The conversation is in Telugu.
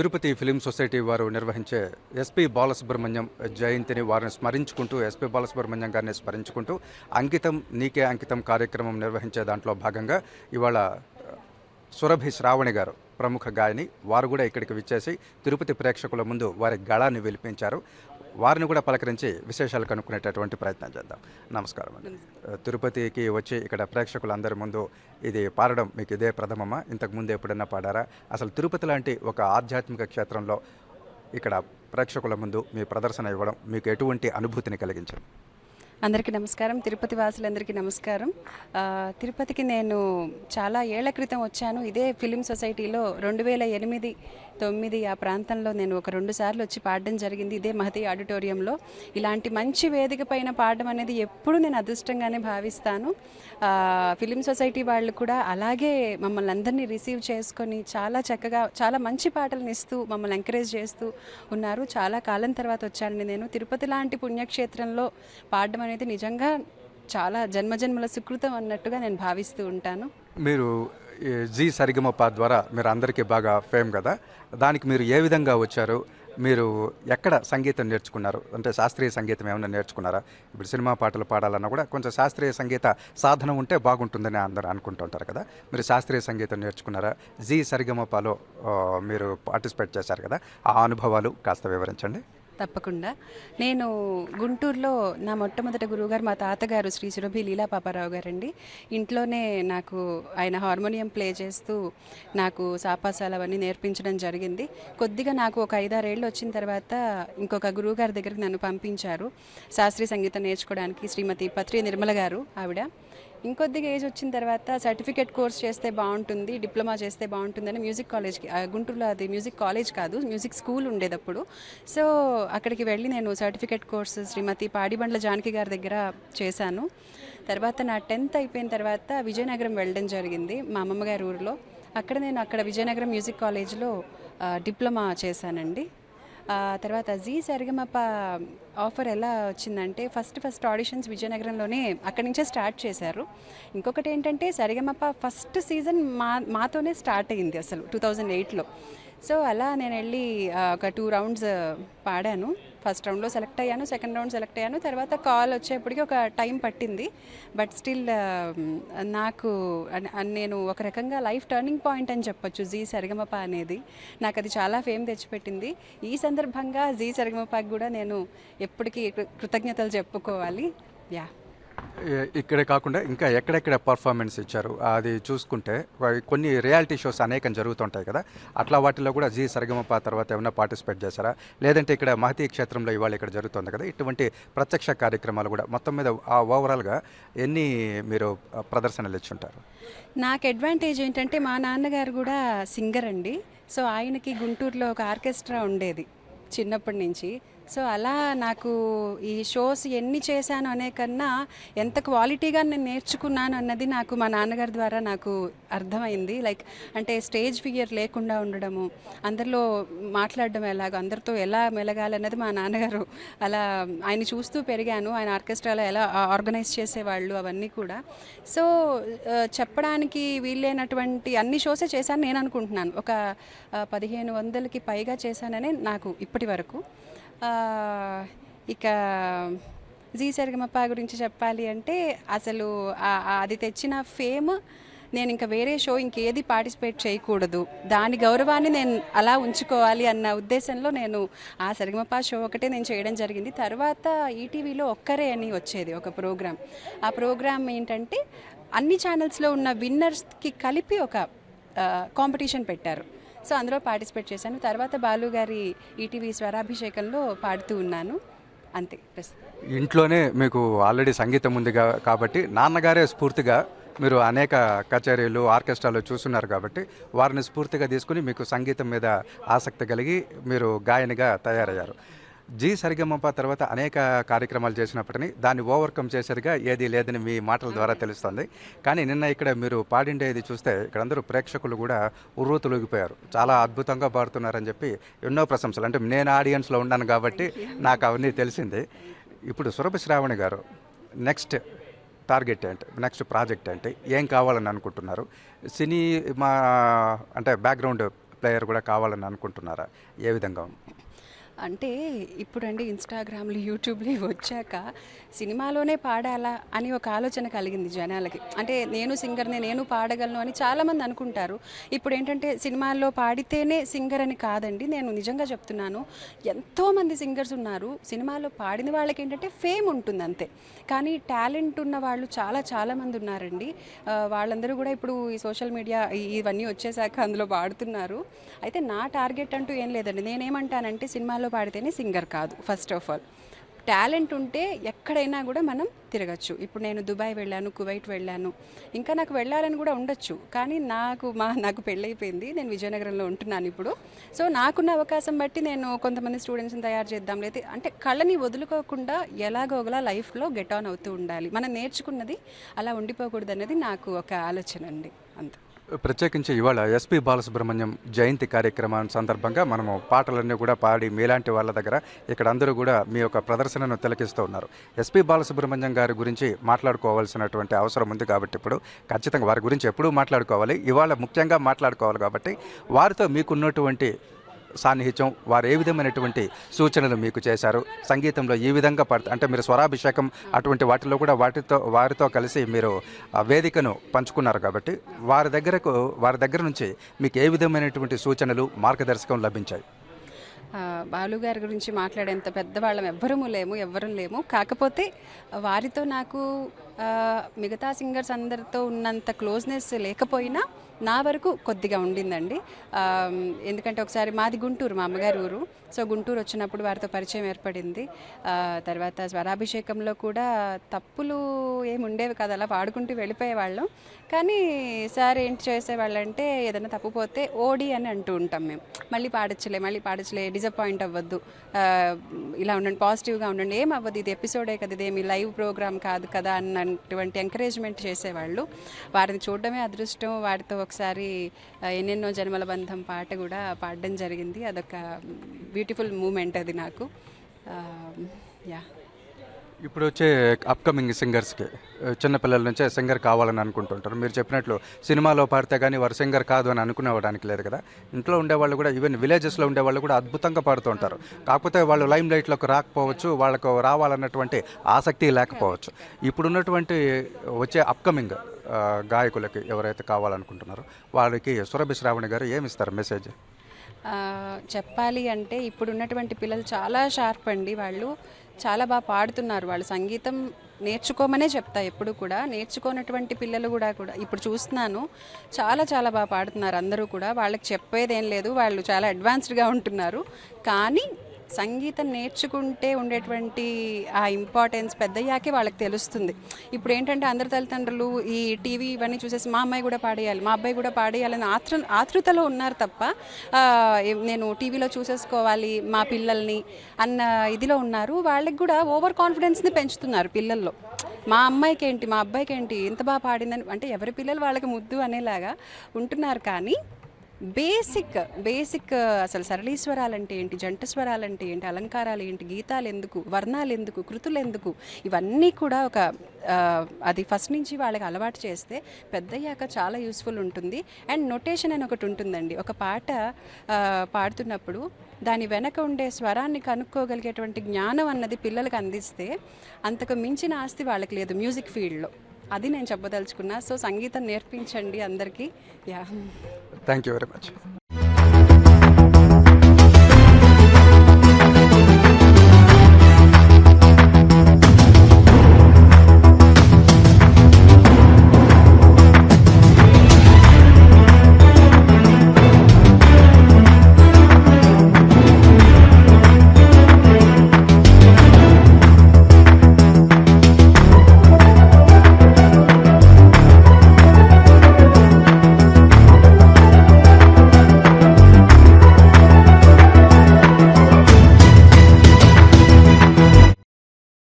తిరుపతి ఫిలిం సొసైటీ వారు నిర్వహించే ఎస్పి బాలసుబ్రహ్మణ్యం జయంతిని వారిని స్మరించుకుంటూ ఎస్పి బాలసుబ్రహ్మణ్యం గారిని స్మరించుకుంటూ అంకితం నీకే అంకితం కార్యక్రమం నిర్వహించే దాంట్లో భాగంగా ఇవాళ సురభి శ్రావణి గారు ప్రముఖ గాయని వారు కూడా ఇక్కడికి విచ్చేసి తిరుపతి ప్రేక్షకుల ముందు వారి గళాన్ని విలిపించారు. వారిని కూడా పలకరించి విశేషాలు కనుక్కునేటటువంటి ప్రయత్నం చేద్దాం. నమస్కారం అండి. తిరుపతికి వచ్చి ఇక్కడ ప్రేక్షకులందరి ముందు ఇది పాడడం మీకు ఇదే ప్రథమమా? ఇంతకు ముందు ఎప్పుడన్నా పాడారా? అసలు తిరుపతి లాంటి ఒక ఆధ్యాత్మిక క్షేత్రంలో ఇక్కడ ప్రేక్షకుల ముందు మీ ప్రదర్శన ఇవ్వడం మీకు ఎటువంటి అనుభూతిని కలిగించింది? అందరికీ నమస్కారం. తిరుపతి వాసులందరికీ నమస్కారం. తిరుపతికి నేను చాలా ఏళ్ళ క్రితం వచ్చాను. ఇదే ఫిలిం సొసైటీలో రెండు వేల ఎనిమిది తొమ్మిది ఆ ప్రాంతంలో నేను ఒక రెండు సార్లు వచ్చి పాడడం జరిగింది. ఇదే మహతి ఆడిటోరియంలో. ఇలాంటి మంచి వేదిక పైన పాడడం అనేది ఎప్పుడు నేను అదృష్టంగానే భావిస్తాను. ఫిలిం సొసైటీ వాళ్ళు కూడా అలాగే మమ్మల్ని అందరినీ రిసీవ్ చేసుకొని చాలా చక్కగా చాలా మంచి పాటలను ఇస్తూ మమ్మల్ని ఎంకరేజ్ చేస్తూ ఉన్నారు. చాలా కాలం తర్వాత వచ్చానండి నేను తిరుపతి లాంటి పుణ్యక్షేత్రంలో పాడడం అనేది నిజంగా చాలా జన్మజన్మల సుకృతం అన్నట్టుగా నేను భావిస్తూ ఉంటాను. మీరు ఈ జీ సరిగమప ద్వారా మీరు అందరికీ బాగా ఫేమ్ కదా? దానికి మీరు ఏ విధంగా వచ్చారు? మీరు ఎక్కడ సంగీతం నేర్చుకున్నారు? అంటే శాస్త్రీయ సంగీతం ఏమైనా నేర్చుకున్నారా? ఇప్పుడు సినిమా పాటలు పాడాలన్నా కూడా కొంచెం శాస్త్రీయ సంగీత సాధన ఉంటే బాగుంటుందని అందరూ అనుకుంటుంటారు కదా? మీరు శాస్త్రీయ సంగీతం నేర్చుకున్నారా? జీ సరిగమపలో మీరు పార్టిసిపేట్ చేశారు కదా? ఆ అనుభవాలు కాస్త వివరించండి. తప్పకుండా. నేను గుంటూరులో నా మొట్టమొదటి గురువుగారు మా తాతగారు శ్రీ సురభి లీలా పాపారావు గారండి. ఇంట్లోనే నాకు ఆయన హార్మోనియం ప్లే చేస్తూ నాకు సాపాసాలు అవన్నీ నేర్పించడం జరిగింది. కొద్దిగా నాకు ఒక ఐదారేళ్ళు వచ్చిన తర్వాత ఇంకొక గురువుగారి దగ్గరికి నన్ను పంపించారు. శాస్త్రీయ సంగీతం నేర్చుకోవడానికి శ్రీమతి పత్రి నిర్మల గారు ఆవిడ. ఇంకొద్దిగా ఏజ్ వచ్చిన తర్వాత సర్టిఫికేట్ కోర్స్ చేస్తే బాగుంటుంది డిప్లొమా చేస్తే బాగుంటుందని మ్యూజిక్ కాలేజ్కి గుంటూరులో అది మ్యూజిక్ కాలేజ్ కాదు మ్యూజిక్ స్కూల్ ఉండేటప్పుడు సో అక్కడికి వెళ్ళి నేను సర్టిఫికేట్ కోర్స్ శ్రీమతి పాడిబండ్ల జానకి గారి దగ్గర చేశాను. తర్వాత నా టెన్త్ అయిపోయిన తర్వాత విజయనగరం వెళ్ళడం జరిగింది మా అమ్మమ్మ గారి ఊరిలో. అక్కడ నేను అక్కడ విజయనగరం మ్యూజిక్ కాలేజ్లో డిప్లొమా చేశానండి. తర్వాత జీ సరిగమప ఆఫర్ ఎలా వచ్చిందంటే ఫస్ట్ ఫస్ట్ ఆడిషన్స్ విజయనగరంలోనే అక్కడి నుంచే స్టార్ట్ చేశారు. ఇంకొకటి ఏంటంటే సరిగమప్ప ఫస్ట్ సీజన్ మా మాతోనే స్టార్ట్ అయింది అసలు టూ థౌజండ్ ఎయిట్లో. సో అలా నేను వెళ్ళి ఒక టూ రౌండ్స్ పాడాను. ఫస్ట్ రౌండ్లో సెలెక్ట్ అయ్యాను సెకండ్ రౌండ్ సెలెక్ట్ అయ్యాను. తర్వాత కాల్ వచ్చేప్పటికి ఒక టైం పట్టింది. బట్ స్టిల్ నాకు అన్- నేను ఒక రకంగా లైఫ్ టర్నింగ్ పాయింట్ అని చెప్పొచ్చు జీ సరిగమప అనేది. నాకు అది చాలా ఫేమ్ తెచ్చిపెట్టింది. ఈ సందర్భంగా జీ సరిగమపకి కూడా నేను ఎప్పటికీ కృతజ్ఞతలు చెప్పుకోవాలి. యా ఇక్కడే కాకుండా ఇంకా ఎక్కడెక్కడ పర్ఫార్మెన్స్ ఇచ్చారు అది చూసుకుంటే కొన్ని రియాలిటీ షోస్ అనేకం జరుగుతుంటాయి కదా. అట్లా వాటిలో కూడా జీ సరిగమప తర్వాత ఏమైనా పార్టిసిపేట్ చేశారా? లేదంటే ఇక్కడ మహతీ క్షేత్రంలో ఇవాళ ఇక్కడ జరుగుతుంది కదా. ఇటువంటి ప్రత్యక్ష కార్యక్రమాలు కూడా మొత్తం మీద ఆ ఓవరాల్గా ఎన్ని మీరు ప్రదర్శనలు ప్రదర్శనలు ఇచ్చుంటారు? నాకు అడ్వాంటేజ్ ఏంటంటే మా నాన్నగారు కూడా సింగర్ అండి. సో ఆయనకి గుంటూరులో ఒక ఆర్కెస్ట్రా ఉండేది చిన్నప్పటి నుంచి. సో అలా నాకు ఈ షోస్ ఎన్ని చేశాను అనే కన్నా ఎంత క్వాలిటీగా నేను నేర్చుకున్నాను అన్నది నాకు మా నాన్నగారి ద్వారా నాకు అర్థమైంది. లైక్ అంటే స్టేజ్ ఫియర్ లేకుండా ఉండడము అందరిలో మాట్లాడడం ఎలాగో అందరితో ఎలా మెలగాలన్నది మా నాన్నగారు అలా ఆయన చూస్తూ పెరిగాను. ఆయన ఆర్కెస్ట్రాలో ఎలా ఆర్గనైజ్ చేసేవాళ్ళు అవన్నీ కూడా. సో చెప్పడానికి వీలైనటువంటి అన్ని షోసే చేశాను నేను అనుకుంటున్నాను. ఒక పదిహేను వందలకి పైగా చేశాననే నాకు ఇప్పటి వరకు. ఇక జీ సరిగమప్ప గురించి చెప్పాలి అంటే అసలు అది తెచ్చిన ఫేమ్ నేను ఇంకా వేరే షో ఇంకేది పార్టిసిపేట్ చేయకూడదు. దాని గౌరవాన్ని నేను అలా ఉంచుకోవాలి అన్న ఉద్దేశంలో నేను ఆ సరిగమప షో ఒకటే నేను చేయడం జరిగింది. తర్వాత ఈటీవీలో ఒక్కరే అని వచ్చేది ఒక ప్రోగ్రామ్ ఆ ప్రోగ్రామ్ ఏంటంటే అన్ని ఛానల్స్లో ఉన్న విన్నర్స్కి కలిపి ఒక కాంపిటీషన్ పెట్టారు. సో అందులో పార్టిసిపేట్ చేశాను. తర్వాత బాలు గారి ఈటీవీ స్వరాభిషేకంలో పాడుతూ ఉన్నాను. అంతే ప్రస్తుతం. ఇంట్లోనే మీకు ఆల్రెడీ సంగీతం ఉంది కాబట్టి నాన్నగారే స్ఫూర్తిగా మీరు అనేక కచేరీలు ఆర్కెస్ట్రాలు చూస్తున్నారు కాబట్టి వారిని స్ఫూర్తిగా తీసుకుని మీకు సంగీతం మీద ఆసక్తి కలిగి మీరు గాయనిగా తయారయ్యారు. జీ సరిగమప తర్వాత అనేక కార్యక్రమాలు చేసినప్పటికీ దాన్ని ఓవర్కమ్ చేసేదిగా ఏది లేదని మీ మాటల ద్వారా తెలుస్తుంది. కానీ నిన్న ఇక్కడ మీరు పాడిండేది చూస్తే ఇక్కడ అందరూ ప్రేక్షకులు కూడా ఉర్రూతులూగిపోయారు. చాలా అద్భుతంగా పాడుతున్నారని చెప్పి ఎన్నో ప్రశంసలు. అంటే నేను ఆడియన్స్లో ఉన్నాను కాబట్టి నాకు అవన్నీ తెలిసింది. ఇప్పుడు సురభి శ్రావణి గారు నెక్స్ట్ టార్గెట్ ఏంటి? నెక్స్ట్ ప్రాజెక్ట్ ఏంటి? ఏం కావాలని అనుకుంటున్నారు? సినీ మా అంటే బ్యాక్గ్రౌండ్ ప్లేయర్ కూడా కావాలని అనుకుంటున్నారా? ఏ విధంగా అంటే ఇప్పుడండి ఇన్స్టాగ్రామ్లు యూట్యూబ్లు వచ్చాక సినిమాలోనే పాడాలా అని ఒక ఆలోచన కలిగింది జనాలకి. అంటే నేను సింగర్ని నేను పాడగలను అని చాలామంది అనుకుంటారు. ఇప్పుడు ఏంటంటే సినిమాల్లో పాడితేనే సింగర్ అని కాదండి. నేను నిజంగా చెప్తున్నాను. ఎంతోమంది సింగర్స్ ఉన్నారు. సినిమాలో పాడిన వాళ్ళకి ఏంటంటే ఫేమ్ ఉంటుంది అంతే కానీ టాలెంట్ ఉన్న వాళ్ళు చాలా చాలామంది ఉన్నారండి. వాళ్ళందరూ కూడా ఇప్పుడు ఈ సోషల్ మీడియా ఇవన్నీ వచ్చేసాక అందులో పాడుతున్నారు. అయితే నా టార్గెట్ అంటూ ఏం లేదండి. నేనేమంటానంటే సినిమాలో పాడితేనే సింగర్ కాదు ఫస్ట్ ఆఫ్ ఆల్ టాలెంట్ ఉంటే ఎక్కడైనా కూడా మనం తిరగచ్చు. ఇప్పుడు నేను దుబాయ్ వెళ్ళాను కువైట్ వెళ్ళాను. ఇంకా నాకు వెళ్ళాలని కూడా ఉండొచ్చు. కానీ నాకు మా నాకు పెళ్ళైపోయింది. నేను విజయనగరంలో ఉంటున్నాను ఇప్పుడు. సో నాకున్న అవకాశం బట్టి నేను కొంతమంది స్టూడెంట్స్ని తయారు చేద్దాం లేదా అంటే కళని వదులుకోకుండా ఎలాగోగలా లైఫ్లో గెట్ ఆన్ అవుతూ ఉండాలి. మనం నేర్చుకున్నది అలా ఉండిపోకూడదు అనేది నాకు ఒక ఆలోచన అండి. అంతే. ప్రత్యేకించి ఇవాళ ఎస్పి బాలసుబ్రహ్మణ్యం జయంతి కార్యక్రమం సందర్భంగా మనము పాటలన్నీ కూడా పాడి మీలాంటి వాళ్ళ దగ్గర ఇక్కడ అందరూ కూడా మీ యొక్క ప్రదర్శనను తిలకిస్తూ ఉన్నారు. ఎస్పి బాలసుబ్రహ్మణ్యం గారి గురించి మాట్లాడుకోవాల్సినటువంటి అవసరం ఉంది కాబట్టి ఇప్పుడు ఖచ్చితంగా వారి గురించి ఎప్పుడూ మాట్లాడుకోవాలి. ఇవాళ ముఖ్యంగా మాట్లాడుకోవాలి కాబట్టి వారితో మీకున్నటువంటి సాన్నిహిత్యం వారు ఏ విధమైనటువంటి సూచనలు మీకు చేశారు? సంగీతంలో ఈ విధంగా పడ అంటే మీరు స్వరాభిషేకం అటువంటి వాటిలో కూడా వాటితో వారితో కలిసి మీరు ఆ వేదికను పంచుకున్నారు కాబట్టి వారి దగ్గరకు వారి దగ్గర నుంచి మీకు ఏ విధమైనటువంటి సూచనలు మార్గదర్శకం లభించాయి? బాలుగారి గురించి మాట్లాడేంత పెద్దవాళ్ళం ఎవ్వరము లేము ఎవ్వరూ లేము. కాకపోతే వారితో నాకు మిగతా సింగర్స్ అందరితో ఉన్నంత క్లోజ్నెస్ లేకపోయినా నా వరకు కొద్దిగా ఉండిందండి. ఎందుకంటే ఒకసారి మాది గుంటూరు మా అమ్మగారి ఊరు. సో గుంటూరు వచ్చినప్పుడు వారితో పరిచయం ఏర్పడింది. తర్వాత స్వరాభిషేకంలో కూడా తప్పులు ఏమి ఉండేవి కదా. అలా పాడుకుంటూ వెళ్ళిపోయేవాళ్ళం. కానీ సార్ ఏంటి చేసేవాళ్ళంటే ఏదైనా తప్పు పోతే ఓడి అని అంటూ ఉంటాం మేము. మళ్ళీ పాడచ్చులే మళ్ళీ పాడచ్చులే డిసప్పాయింట్ అవ్వద్దు. ఇలా ఉండండి పాజిటివ్గా ఉండండి. ఏం అవ్వదు ఇది ఎపిసోడే కదా ఇదేమి లైవ్ ప్రోగ్రామ్ కాదు కదా అన్నటువంటి ఎంకరేజ్మెంట్ చేసేవాళ్ళు. వారిని చూడడమే అదృష్టం. వారితో ఒకసారి ఎన్నెన్నో జన్మల బంధం పాట కూడా పాడడం జరిగింది. అదొక బ్యూటిఫుల్ మూమెంట్ అది నాకు. యా. ఇప్పుడు వచ్చే అప్కమింగ్ సింగర్స్కి చిన్నపిల్లల నుంచే సింగర్ కావాలని అనుకుంటుంటారు. మీరు చెప్పినట్లు సినిమాలో పాడితే కానీ వారు సింగర్ కాదు అని అనుకునేవడానికి లేదు కదా. ఇంట్లో ఉండేవాళ్ళు కూడా ఈవెన్ విలేజెస్లో ఉండేవాళ్ళు కూడా అద్భుతంగా పాడుతూ ఉంటారు. కాకపోతే వాళ్ళు లైమ్ లైట్లోకి రాకపోవచ్చు వాళ్ళకు రావాలన్నటువంటి ఆసక్తి లేకపోవచ్చు. ఇప్పుడున్నటువంటి వచ్చే అప్కమింగ్ గాయకులకి ఎవరైతే కావాలనుకుంటున్నారో వాళ్ళకి సురభి శ్రావణి గారు ఏమిస్తారు మెసేజ్? చెప్పాలి అంటే ఇప్పుడు ఉన్నటువంటి పిల్లలు చాలా షార్ప్ అండి. వాళ్ళు చాలా బాగా పాడుతున్నారు. వాళ్ళు సంగీతం నేర్చుకోమనే చెప్తా ఎప్పుడు కూడా. నేర్చుకోనటువంటి పిల్లలు కూడా కూడా ఇప్పుడు చూస్తున్నాను. చాలా చాలా బాగా పాడుతున్నారు అందరూ కూడా. వాళ్ళకి చెప్పేదేం లేదు. వాళ్ళు చాలా అడ్వాన్స్డ్గా ఉంటున్నారు. కానీ సంగీతం నేర్చుకుంటే ఉండేటువంటి ఆ ఇంపార్టెన్స్ పెద్దయ్యాకే వాళ్ళకి తెలుస్తుంది. ఇప్పుడు ఏంటంటే అందరి తల్లిదండ్రులు ఈ టీవీ ఇవన్నీ చూసేసి మా అమ్మాయి కూడా పాడేయాలి మా అబ్బాయి కూడా పాడేయాలని ఆతృ ఆతృతలో ఉన్నారు తప్ప నేను టీవీలో చూసేసుకోవాలి మా పిల్లల్ని అన్న ఇదిలో ఉన్నారు. వాళ్ళకి కూడా ఓవర్ కాన్ఫిడెన్స్ని పెంచుతున్నారు పిల్లల్లో. మా అమ్మాయికి ఏంటి మా అబ్బాయికి ఏంటి ఇంత బాగా పాడిందని అంటే ఎవరి పిల్లలు వాళ్ళకి ముద్దు అనేలాగా ఉంటున్నారు కానీ బేసిక్ బేసిక్ అసలు సరళీస్వరాలు అంటే ఏంటి? జంట స్వరాలంటే ఏంటి? అలంకారాలు ఏంటి? గీతాలు ఎందుకు వర్ణాలు ఎందుకు కృతులు ఎందుకు ఇవన్నీ కూడా ఒక అది ఫస్ట్ నుంచి వాళ్ళకి అలవాటు చేస్తే పెద్దయ్యాక చాలా యూస్ఫుల్ ఉంటుంది. అండ్ నొటేషన్ అని ఒకటి ఉంటుందండి. ఒక పాట పాడుతున్నప్పుడు దాని వెనక ఉండే స్వరాన్ని కనుక్కోగలిగేటువంటి జ్ఞానం అన్నది పిల్లలకు అందిస్తే అంతకు మించిన ఆస్తి వాళ్ళకి లేదు మ్యూజిక్ ఫీల్డ్లో. అది నేను చెప్పదలుచుకున్నా. సో సంగీతం నేర్పించండి అందరికీ. Yeah. Thank you very much